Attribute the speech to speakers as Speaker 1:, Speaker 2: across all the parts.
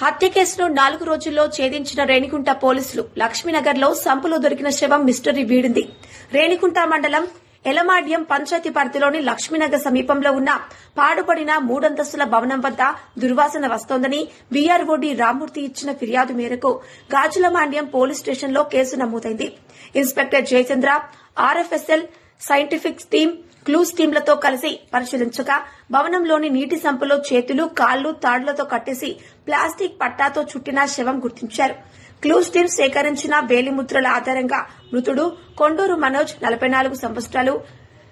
Speaker 1: హత్య కేసును నాలుగు రోజుల్లో ఛేదించిన రేణిగుంట పోలీసులు లక్ష్మీనగర్లో సంపులో దొరికిన శవం మిస్టరీ వీడింది. రేణిగుంట మండలం ఎలమాడ్యం పంచాయతీ పరిధిలోని లక్ష్మీనగర్ సమీపంలో ఉన్న పాడుపడిన మూడంతస్తుల భవనం వద్ద దుర్వాసన వస్తోందని బీఆర్ఓడి రామ్మూర్తి ఇచ్చిన ఫిర్యాదు మేరకు గాజులమాండ్యం పోలీస్ స్టేషన్లో కేసు నమోదైంది. Inspector Jayachandra RFSL scientific team clues టీంలతో కలిసి పరిశీలించగా భవనంలోని నీటి సంపులో చేతులు కాళ్ళు తాడులతో కట్టేసి ప్లాస్టిక్ పట్టాతో చుట్టిన శవం గుర్తించారు. క్లూస్ టీం సేకరించిన వేలిముద్రల ఆధారంగా మృతుడు కొండూరు మనోజ్ నలభై నాలుగు సంవత్సరాలు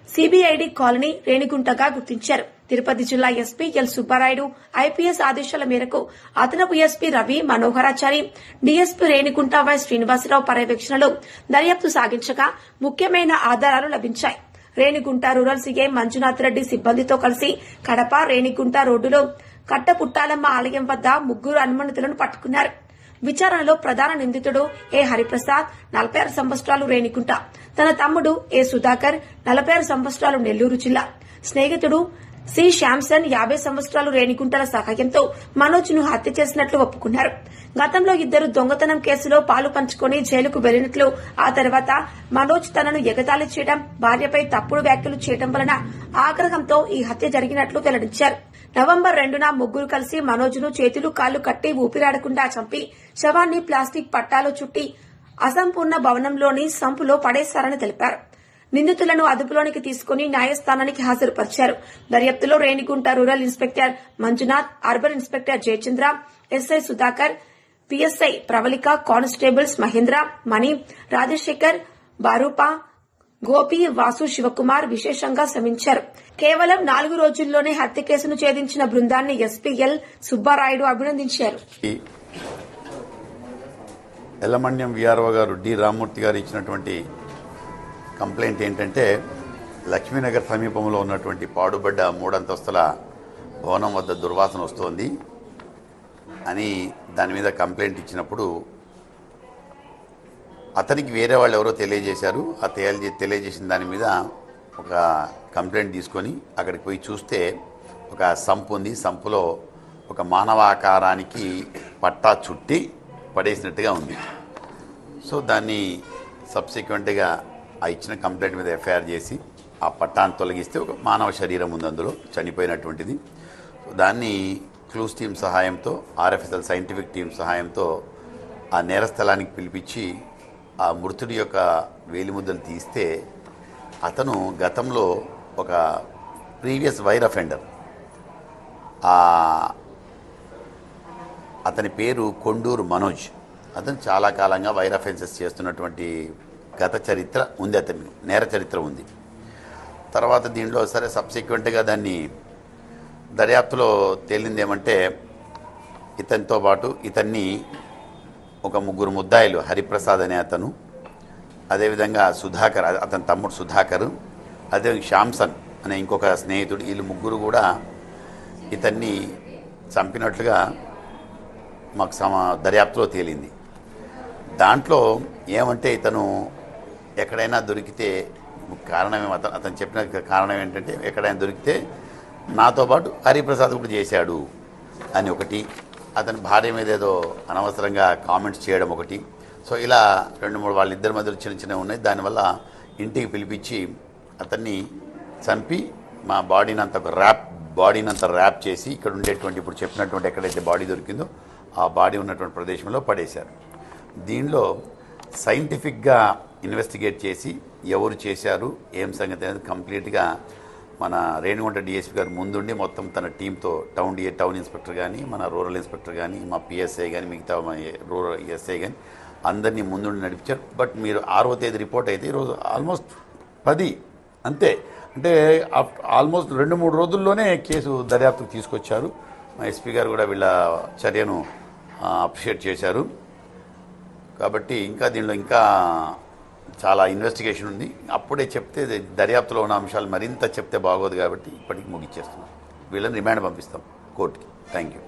Speaker 1: సిబిఐడి కాలనీ రేణిగుంటగా గుర్తించారు. తిరుపతి జిల్లా ఎస్పీ ఎల్ సుబ్బారాయుడు ఐపీఎస్ ఆదేశాల మేరకు అదనపు SP Ravi Manoharachari DSP Renigunta Y Srinivasarao పర్యవేక్షణలో దర్యాప్తు సాగించగా ముఖ్యమైన ఆధారాలు లభించాయి. రేణిగుంట రూరల్ సీఎం మంజునాథ్ రెడ్డి సిబ్బందితో కలిసి కడప రేణిగుంట రోడ్డులో కట్టపుట్టాలమ్మ ఆలయం వద్ద ముగ్గురు అనుమానితులను పట్టుకున్నారు. విచారణలో ప్రధాన నిందితుడు ఏ హరిప్రసాద్ నలభై ఆరు సంవత్సరాలు రేణిగుంట. తన తమ్ముడు ఏ సుధాకర్ నలభై ఆరు సంవత్సరాలు నెల్లూరు జిల్లా. స్నేహితుడు సి శాంసన్ యాభై సంవత్సరాలు రేణిగుంటల సహాయంతో మనోజ్ను హత్య చేసినట్లు ఒప్పుకున్నారు. గతంలో ఇద్దరు దొంగతనం కేసులో పాలు పంచుకొని జైలుకు వెళ్ళినట్లు ఆ తర్వాత మనోజ్ తనను ఎగతాళి చేయడం భార్యపై తప్పుడు వ్యాఖ్యలు చేయడం వలన ఆగ్రహంతో ఈ హత్య జరిగినట్లు వెల్లడించారు. నవంబర్ రెండున ముగ్గురు కలిసి మనోజ్ను చేతులు కాళ్ళు కట్టి ఊపిరాడకుండా చంపి శవాన్ని ప్లాస్టిక్ పట్టాలో చుట్టి అసంపూర్ణ భవనంలోని సంపులో పడేశారని తెలిపారు. నిందితులను అదుపులోనికి తీసుకుని న్యాయస్థానానికి హాజరుపరిచారు. దర్యాప్తులో Renigunta rural inspector Manjunath urban inspector Jayachandra SI Sudhakar PSI Pravallika constables Mahendra Mani Rajasekhar బారూపా Gopi Vasu Shivakumar విశేషంగా శ్రమించారు కేవలం నాలుగు రోజుల్లోనే హత్య కేసును ఛేదించిన బృందాన్ని ఎస్పీఎల్ సుబ్బారాయుడు అభినందించారు.
Speaker 2: ఈ ఎల్లమణ్యం విఆర్ఓ గారు డి. రామ్మూర్తి గారు ఇచ్చినటువంటి కంప్లైంట్ ఏంటంటే లక్ష్మీనగర్ సమీపంలో ఉన్నటువంటి పాడుబడ్డ మూడంతస్తుల భవనం వద్ద దుర్వాసన వస్తోంది అని దాని మీద కంప్లైంట్ ఇచ్చినప్పుడు అతనికి వేరే వాళ్ళు ఎవరో తెలియజేశారు. ఆ తెలియజే తెలియజేసిన దాని మీద ఒక కంప్లైంట్ తీసుకొని అక్కడికి పోయి చూస్తే ఒక సంపు ఉంది. సంపులో ఒక మానవాకారానికి పట్టా చుట్టి పడేసినట్టుగా ఉంది. సో దాన్ని సబ్సిక్వెంట్గా ఆ ఇచ్చిన కంప్లైంట్ మీద ఎఫ్ఐఆర్ చేసి ఆ పట్టాన్ని తొలగిస్తే ఒక మానవ శరీరం ఉంది అందులో చనిపోయినటువంటిది. దాన్ని క్లూస్ టీం సహాయంతో ఆర్ఎఫ్ఎస్ఎల్ సైంటిఫిక్ టీం సహాయంతో ఆ నేరస్థలానికి పిలిపించి ఆ మృతుడి యొక్క వేలిముద్దలు తీస్తే అతను గతంలో ఒక ప్రీవియస్ వైర్ అఫెండర్. అతని పేరు కొండూరు మనోజ్. అతను చాలా కాలంగా వైర్ అఫెన్సెస్ చేస్తున్నటువంటి గత చరిత్ర ఉంది అతను నేర చరిత్ర ఉంది. తర్వాత దీనిలో సరే సబ్సిక్వెంట్గా దాన్ని దర్యాప్తులో తేలింది ఏమంటే ఇతనితో పాటు ఇతన్ని ఒక ముగ్గురు ముద్దాయిలు హరిప్రసాద్ అనే అతను అదేవిధంగా సుధాకర్ అతని తమ్ముడు సుధాకర్ అదే శాంసన్ అనే ఇంకొక స్నేహితుడు వీళ్ళు ముగ్గురు కూడా ఇతన్ని చంపినట్లుగా మాకు సమా దర్యాప్తులో తేలింది. దాంట్లో ఏమంటే ఇతను ఎక్కడైనా దొరికితే కారణం అతను అతను చెప్పిన కారణం ఏంటంటే ఎక్కడైనా దొరికితే నాతో పాటు హరిప్రసాద్ కూడా చేశాడు అని ఒకటి. అతని భార్య మీద ఏదో అనవసరంగా కామెంట్స్ చేయడం ఒకటి. సో ఇలా రెండు మూడు వాళ్ళిద్దరి మధ్యలో చిన్న చిన్నవి ఉన్నాయి. దానివల్ల ఇంటికి పిలిపించి అతన్ని చంపి మా బాడీని అంత ర్యాప్ బాడీని అంత ర్యాప్ చేసి ఇక్కడ ఉండేటువంటి ఇప్పుడు చెప్పినటువంటి ఎక్కడైతే బాడీ దొరికిందో ఆ బాడీ ఉన్నటువంటి ప్రదేశంలో పడేశారు. దీనిలో సైంటిఫిక్గా ఇన్వెస్టిగేట్ చేసి ఎవరు చేశారు ఏం సంగతి అనేది కంప్లీట్గా మన రేణిగుంట డిఎస్పీ గారు ముందుండి మొత్తం తన టీంతో టౌన్ డిఏ టౌన్ ఇన్స్పెక్టర్ కానీ మన రూరల్ ఇన్స్పెక్టర్ కానీ మా పిఎస్ఐ కానీ మిగతా మా రూరల్ ఎస్ఐ కానీ అందరినీ ముందుండి నడిపించారు. బట్ మీరు ఆరో తేదీ రిపోర్ట్ అయితే ఈరోజు ఆల్మోస్ట్ పది అంతే. అంటే ఆల్మోస్ట్ రెండు మూడు రోజుల్లోనే కేసు దర్యాప్తుకు తీసుకొచ్చారు. మా ఎస్పీ గారు కూడా వీళ్ళ చర్యను అప్రిషియేట్ చేశారు. కాబట్టి ఇంకా దీనిలో ఇంకా చాలా ఇన్వెస్టిగేషన్ ఉంది. అప్పుడే చెప్తే దర్యాప్తులో ఉన్న అంశాలు మరింత చెప్తే బాగోదు కాబట్టి ఇప్పటికి ముగిచ్చేస్తున్నాం. వీళ్ళని రిమాండ్ పంపిస్తాం. కోర్టుకి. Thank you